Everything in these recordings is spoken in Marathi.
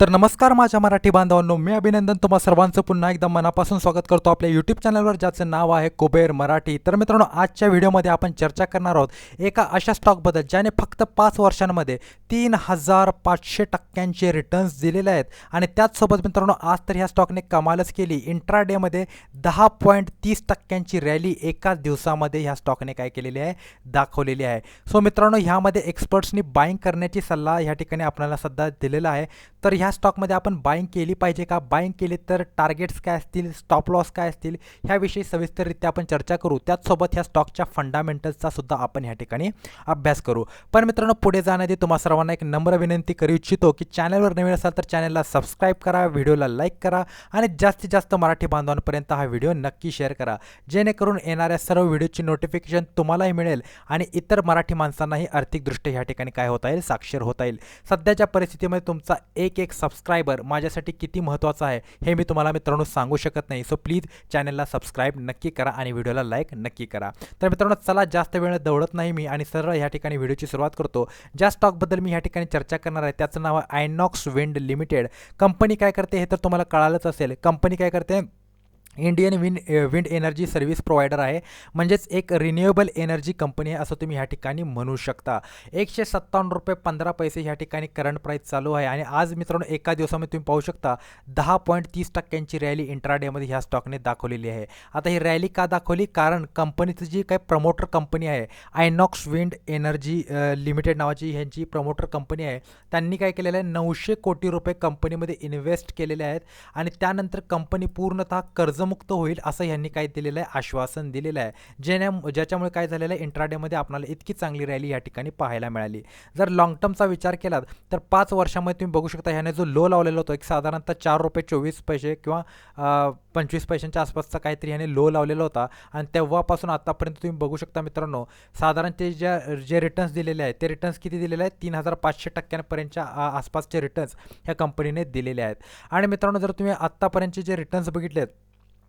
तर नमस्कार माझ्या मराठी बांधवांनो मी अभिनंदन तुम्हा सर्वांचं. पुन्हा एकदा मनापासून स्वागत करतो आपल्या यूट्यूब चॅनलवर ज्याचं नाव आहे कुबेर मराठी. तर मित्रांनो आजच्या व्हिडिओमध्ये आपण चर्चा करणार आहोत एका अशा स्टॉकबद्दल ज्याने फक्त पाच वर्षांमध्ये तीन हजार पाचशे टक्क्यांचे रिटर्न्स दिलेले आहेत. आणि त्याचसोबत मित्रांनो आज तर ह्या स्टॉकने कमालच केली. इंट्राडेमध्ये दहा पॉईंट तीस टक्क्यांची रॅली एकाच दिवसामध्ये ह्या स्टॉकने काय केलेली आहे? दाखवलेली आहे. सो मित्रांनो ह्यामध्ये एक्सपर्ट्सनी बाईंग करण्याची सल्ला ह्या ठिकाणी आपल्याला सध्या दिलेला आहे. तर ह्या ह्या स्टॉकमध्ये आपण बाईंग केली पाहिजे का? बाईंग केली तर टार्गेट्स काय असतील? स्टॉप लॉस काय असतील? ह्याविषयी सविस्तररित्या आपण चर्चा करू. त्याचसोबत ह्या स्टॉकच्या फंडामेंटल्सचा सुद्धा आपण ह्या ठिकाणी अभ्यास करू. पण मित्रांनो पुढे जाण्याआधी तुम्हा सर्वांना एक नम्र विनंती करू इच्छितो की चॅनलवर नवीन असाल तर चॅनलला सबस्क्राईब करा व्हिडिओला लाईक करा आणि जास्तीत जास्त मराठी बांधवांपर्यंत हा व्हिडिओ नक्की शेअर करा. जेणेकरून येणाऱ्या सर्व व्हिडिओची नोटिफिकेशन तुम्हालाही मिळेल आणि इतर मराठी माणसांनाही आर्थिकदृष्ट्या ह्या ठिकाणी काय होता येईल? साक्षर होता येईल. सध्याच्या परिस्थितीमध्ये तुमचा एक एक सबस्क्रायबर माझ्यासाठी किती महत्त्वाचा आहे हे मी तुम्हाला मित्रांनो सांगू शकत नाही. सो प्लीज चॅनलला सबस्क्राईब नक्की करा आणि व्हिडिओला लाईक नक्की करा. तर मित्रांनो चला जास्त वेळ दौडत नाही मी आणि सरळ ह्या ठिकाणी व्हिडिओची सुरुवात करतो. ज्या स्टॉकबद्दल मी ह्या ठिकाणी चर्चा करणार आहे त्याचं नाव आहे आयनॉक्स विंड लिमिटेड कंपनी काय करते हे तर तुम्हाला कळालंच असेल. कंपनी काय करते? Indian wind wind energy service provider आहे. म्हणजेच एक रिन्युएबल एनर्जी कंपनी आहे असं तुम्ही ह्या ठिकाणी म्हणू शकता. एकशे सत्तावन्न रुपये पंधरा पैसे ह्या ठिकाणी करंट प्राईस चालू आहे आणि आज मित्रांनो एका दिवसामध्ये तुम्ही पाहू शकता दहा पॉईंट तीस टक्क्यांची रॅली इंट्राडेमध्ये ह्या स्टॉकने दाखवलेली आहे. आता ही रॅली का दाखवली? कारण कंपनीची जी काही प्रमोटर कंपनी आहे आयनॉक्स विंड एनर्जी लिमिटेड नावाची ह्यांची प्रमोटर कंपनी आहे त्यांनी काय केलेलं आहे? नऊशे कोटी रुपये कंपनीमध्ये इन्व्हेस्ट केलेले आहेत आणि त्यानंतर कंपनी पूर्णतः कर्ज मुक्त होईल असं ह्यांनी काय दिलेलं आहे आश्वासन दिलेलं आहे. जेण्या ज्याच्यामुळे काय झालेलं आहे इंट्राडेमध्ये आपल्याला इतकी चांगली रॅली या ठिकाणी पाहायला मिळाली. जर लाँग टर्मचा विचार केलात तर पाच वर्षामध्ये तुम्ही बघू शकता ह्याने जो लो लावलेला होता एक साधारणतः चार रुपये चोवीस पैसे किंवा पंचवीस पैशांच्या आसपासचा काहीतरी ह्याने लो लावलेला होता. आणि तेव्हापासून आतापर्यंत तुम्ही बघू शकता मित्रांनो साधारण ते ज्या जे रिटर्न्स दिलेले आहेत ते रिटर्न्स किती दिलेले आहेत? तीन हजार पाचशे टक्क्यांपर्यंतच्या आसपासचे रिटर्न्स ह्या कंपनीने दिलेले आहेत. आणि मित्रांनो जर तुम्ही आत्तापर्यंतचे जे रिटर्न्स बघितलेत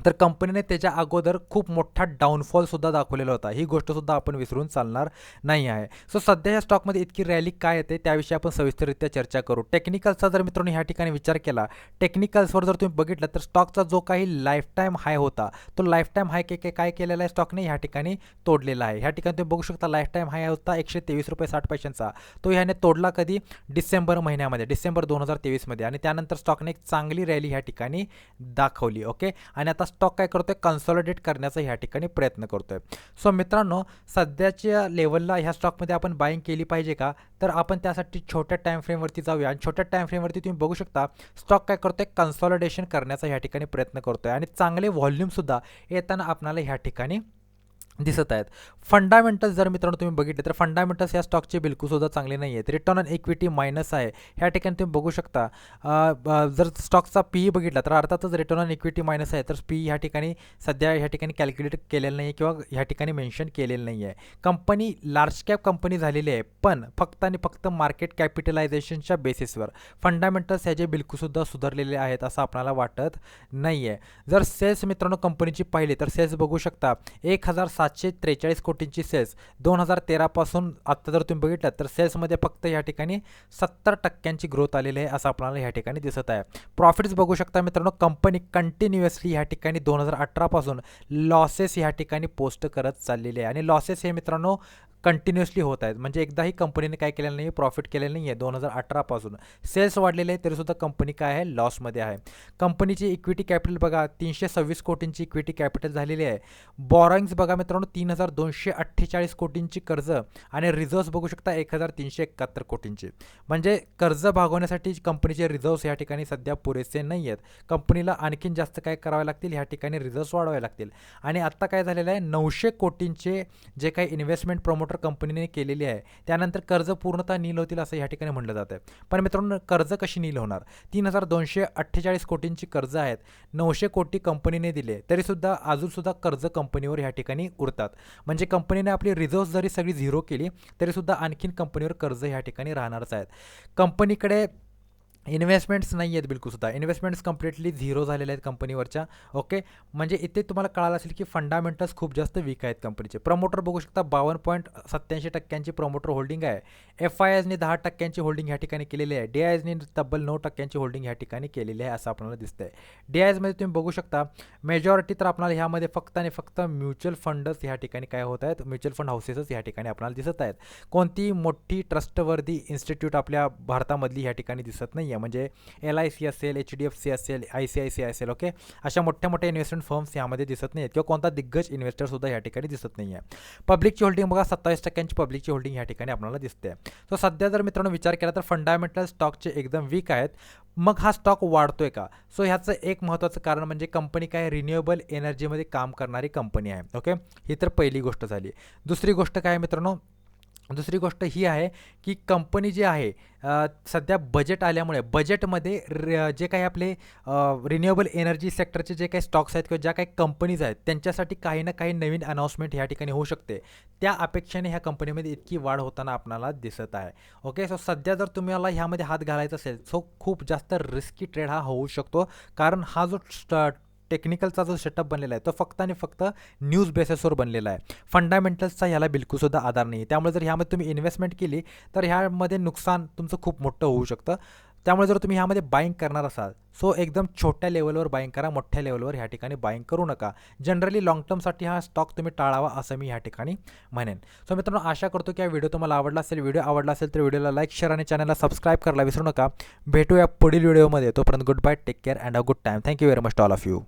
तर कंपनीने त्याच्या अगोदर खूप मोठा डाऊनफॉलसुद्धा दाखवलेला होता. ही गोष्टसुद्धा आपण विसरून चालणार नाही आहे. सो सध्या या स्टॉकमध्ये इतकी रॅली काय येते त्याविषयी आपण सविस्तररित्या चर्चा करू. टेक्निकलचा जर मित्रांनो ह्या ठिकाणी विचार केला टेक्निकल्सवर जर तुम्ही बघितलं तर स्टॉकचा जो काही लाईफटाईम हाय होता तो लाईफटाईम हाय के काय केलेला आहे स्टॉकने ह्या ठिकाणी तोडलेला आहे. ह्या ठिकाणी तुम्ही बघू शकता लाईफटाईम हाय होता एकशे तेवीस रुपये साठ पैशांचा. तो ह्याने तोडला कधी? डिसेंबर महिन्यामध्ये डिसेंबर दोन हजार तेवीसमध्ये. आणि त्यानंतर स्टॉकने एक चांगली रॅली ह्या ठिकाणी दाखवली ओके? आणि आता स्टॉक काय करतोय? कन्सॉलिडेट करण्याचा ह्या ठिकाणी प्रयत्न करतोय. सो मित्रांनो सध्याच्या लेवलला ह्या स्टॉकमध्ये आपण बाईंग केली पाहिजे का? तर आपण त्यासाठी छोट्या टाईम फ्रेमवरती जाऊया. आणि छोट्या टाईम फ्रेमवरती तुम्ही बघू शकता स्टॉक काय करतोय? कन्सॉलिडेशन करण्याचा ह्या ठिकाणी प्रयत्न करतोय. आणि चांगले व्हॉल्यूमसुद्धा येताना आपणाला ह्या ठिकाणी दिसत आहेत. फंडामेंटल्स जर मित्रांनो तुम्ही बघितले तर फंडामेंटल्स या स्टॉकचे बिलकुलसुद्धा चांगले नाही आहेत रिटर्न ऑन इक्विटी मायनस आहे. ह्या ठिकाणी तुम्ही बघू शकता. जर स्टॉकचा पी ई बघितला तर अर्थातच रिटर्न ऑन इक्विटी मायनस आहे. तर पी ह्या ठिकाणी सध्या ह्या ठिकाणी कॅल्क्युलेट केलेलं नाही आहे किंवा ह्या ठिकाणी मेन्शन केलेलं नाही आहे कंपनी लार्ज कॅप कंपनी झालेली आहे पण फक्त आणि फक्त मार्केट कॅपिटलायझेशनच्या बेसिसवर फंडामेंटल्स ह्याचे बिलकुलसुद्धा सुधारलेले आहेत असं आपल्याला वाटत नाही आहे जर सेल्स मित्रांनो कंपनीची पाहिली तर सेल्स बघू शकता. एक हजार सातशे त्रेचाळीस कोटींची सेल्स दोन हजार तेरापासून आत्ता जर तुम्ही बघितलं तर सेल्समध्ये फक्त या ठिकाणी सत्तर टक्क्यांची ग्रोथ आलेली आहे असं आपल्याला ह्या ठिकाणी दिसत आहे. प्रॉफिट्स बघू शकता मित्रांनो कंपनी कंटिन्युअसली ह्या ठिकाणी दोन हजार अठरापासून लॉसेस ह्या ठिकाणी पोस्ट करत चाललेले आहे. आणि लॉसेस हे मित्रांनो कंटिन्युअसली होत आहेत. म्हणजे एकदाही कंपनीने काय केलेलं नाही प्रॉफिट केलेलं नाही आहे दोन हजार अठरापासून सेल्स वाढलेले आहे तरीसुद्धा कंपनी काय आहे? लॉसमध्ये आहे. कंपनीची इक्विटी कॅपिटल बघा तीनशे सव्वीस कोटींची इक्विटी कॅपिटल झालेली आहे. बॉरॉइंग्स बघा मित्रांनो तीन हजार दोनशे अठ्ठेचाळीस कोटींची कर्ज आणि रिझर्व्स बघू शकता एक हजार तीनशे एकाहत्तर कोटींची. म्हणजे कर्ज भागवण्यासाठी कंपनीचे रिझर्व्स या ठिकाणी सध्या पुरेसे नाही आहेत. कंपनीला आणखीन जास्त काय करावे लागतील? ह्या ठिकाणी रिझर्व्स वाढवावे लागतील. आणि आत्ता काय झालेलं आहे? नऊशे कोटींचे जे काही इन्व्हेस्टमेंट प्रमोटर कंपनीने केलेली आहे त्यानंतर कर्ज पूर्णतः नील होतील असं या ठिकाणी म्हटलं जातं पण मित्रांनो कर्ज कशी नील होणार? तीन हजार दोनशे अठ्ठेचाळीस कोटींची कर्ज आहेत. नऊशे कोटी कंपनीने दिले तरीसुद्धा अजूनसुद्धा कर्ज कंपनीवर ह्या ठिकाणी उरतात. म्हणजे कंपनीने आपली रिझर्व्ह जरी सगळी झिरो केली तरीसुद्धा आणखीन कंपनीवर कर्ज ह्या ठिकाणी राहणारच आहेत. कंपनीकडे इन्व्हेस्टमेंट्स नाही आहेत बिलकुलसुद्धा इन्व्हेस्टमेंट्स कम्प्लिटली झिरो झालेले आहेत कंपनीवरच्या ओके म्हणजे इथे तुम्हाला कळालं असेल की फंडामेंटल्स खूप जास्त वीक आहेत कंपनीचे प्रमोटर बघू शकता बावन्न पॉईंट सत्याऐंशी टक्क्यांची प्रमोटर होल्डिंग आहे. एफ आय एजने दहा टक्क्यांची होल्डिंग ह्या ठिकाणी केलेली आहे. डी आय एजने तब्बल नऊ टक्क्यांची होल्डिंग ह्या ठिकाणी केलेली आहे असं आपल्याला दिसतंय. डी आय एजमध्ये तुम्ही बघू शकता मेजॉरिटी तर आपल्याला ह्यामध्ये फक्त आणि फक्त म्युच्युअल फंडच ह्या ठिकाणी काय होत आहेत? म्युच्युअल फंड हाऊसेसच ह्या ठिकाणी आपल्याला दिसत आहेत. कोणती मोठी ट्रस्टवर्दी इन्स्टिट्यूट आपल्या भारतामधली ह्या ठिकाणी दिसत नाही आहे. म्हणजे एल आय सी असेल एच डी एफ सी असेल आय सी आय सी असेल ओके अशा मोठ्या मोठ्या इन्व्हेस्टमेंट फर्म्स यामध्ये दिसत नाही आहेत किंवा कोणता दिग्गज इन्व्हेस्टरसुद्धा या ठिकाणी दिसत नाही आहे पब्लिकची होल्डिंग बघा सत्तावीस टक्क्यांची पब्लिकची होल्डिंग या ठिकाणी आपल्याला दिसते. सो सध्या जर मित्रांनो विचार केला तर फंडामेंटल स्टॉकचे एकदम वीक आहेत. मग हा स्टॉक वाढतोय का? सो ह्याचं एक महत्त्वाचं कारण म्हणजे कंपनी काय? रिन्युएबल एनर्जीमध्ये काम करणारी कंपनी आहे ओके ही तर पहिली गोष्ट झाली. दुसरी गोष्ट काय मित्रांनो? दुसरी गोष्ट ही आहे की कंपनी जी आहे सध्या बजेट आल्यामुळे बजेटमध्ये र जे काही आपले रिन्युएबल एनर्जी सेक्टरचे जे काही स्टॉक्स आहेत किंवा ज्या काही कंपनीज आहेत त्यांच्यासाठी काही ना काही नवीन अनाऊन्समेंट ह्या ठिकाणी होऊ शकते. त्या अपेक्षेने ह्या कंपनीमध्ये इतकी वाढ होताना आपणाला दिसत आहे. ओके सो सध्या जर तुम्हाला ह्यामध्ये हात घालायचा असेल सो खूप जास्त रिस्की ट्रेड हा होऊ शकतो. कारण हा जो स्ट टेक्निकलचा जो सेटअप बनलेला आहे तो फक्त आणि फक्त न्यूज बेसिसवर बनलेला आहे. फंडामेंटल्सचा ह्याला बिलकुलसुद्धा आधार नाही त्यामुळे जर ह्यामध्ये तुम्ही इन्व्हेस्टमेंट केली तर ह्यामध्ये नुकसान तुमचं खूप मोठं होऊ शकतं. त्यामुळे जर तुम्ही ह्यामध्ये बाईंग करणार असाल सो एकदम छोट्या लेवलवर बाईंग करा मोठ्या लेवलवर ह्या ठिकाणी बाईंग करू नका. जनरली लॉंग टर्मसाठी हा स्टॉक तुम्ही टाळावा असं मी ह्या ठिकाणी म्हणेन. सो मित्रांनो आशा करतो की हा व्हिडिओ तुम्हाला आवडला असेल. व्हिडिओ आवडला असेल तर व्हिडिओला लाईक शेअर आणि चॅनलला सबस्क्राईब करायला विसरू नका. भेटूया पुढील व्हिडिओमध्ये तोपर्यंत good bye take care and a good time thank you very much all of you